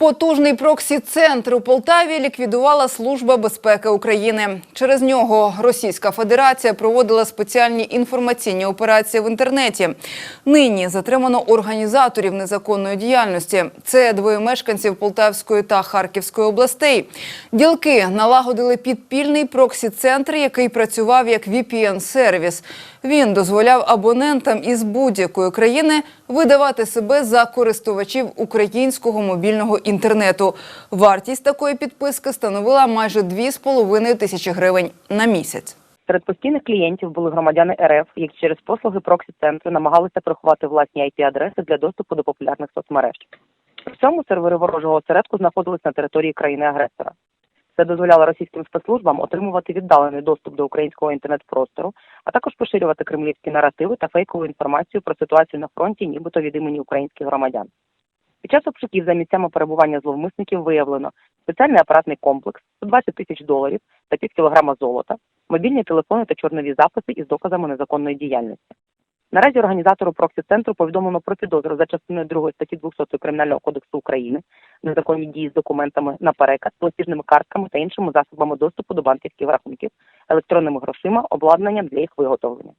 Потужний проксі-центр у Полтаві ліквідувала Служба безпеки України. Через нього Російська Федерація проводила спеціальні інформаційні операції в інтернеті. Нині затримано організаторів незаконної діяльності. Це двоє мешканців Полтавської та Харківської областей. Ділки налагодили підпільний проксі-центр, який працював як VPN-сервіс. Він дозволяв абонентам із будь-якої країни видавати себе за користувачів українського мобільного інтернету. Вартість такої підписки становила майже 2,5 тисячі гривень на місяць. Серед постійних клієнтів були громадяни РФ, які через послуги проксі-центру намагалися приховати власні IP-адреси для доступу до популярних соцмереж. При цьому сервери ворожого осередку знаходились на території країни-агресора. Це дозволяло російським спецслужбам отримувати віддалений доступ до українського інтернет-простору, а також поширювати кремлівські наративи та фейкову інформацію про ситуацію на фронті, нібито від імені українських громадян. Під час обшуків за місцями перебування зловмисників виявлено спеціальний апаратний комплекс, 120 тисяч доларів та пів кілограма золота, мобільні телефони та чорнові записи із доказами незаконної діяльності. Наразі організатору проксі-центру повідомлено про підозру за частиною 2 статті 200 Кримінального кодексу України незаконні дії з документами на переказ, платіжними картками та іншими засобами доступу до банківських рахунків, електронними грошима, обладнанням для їх виготовлення.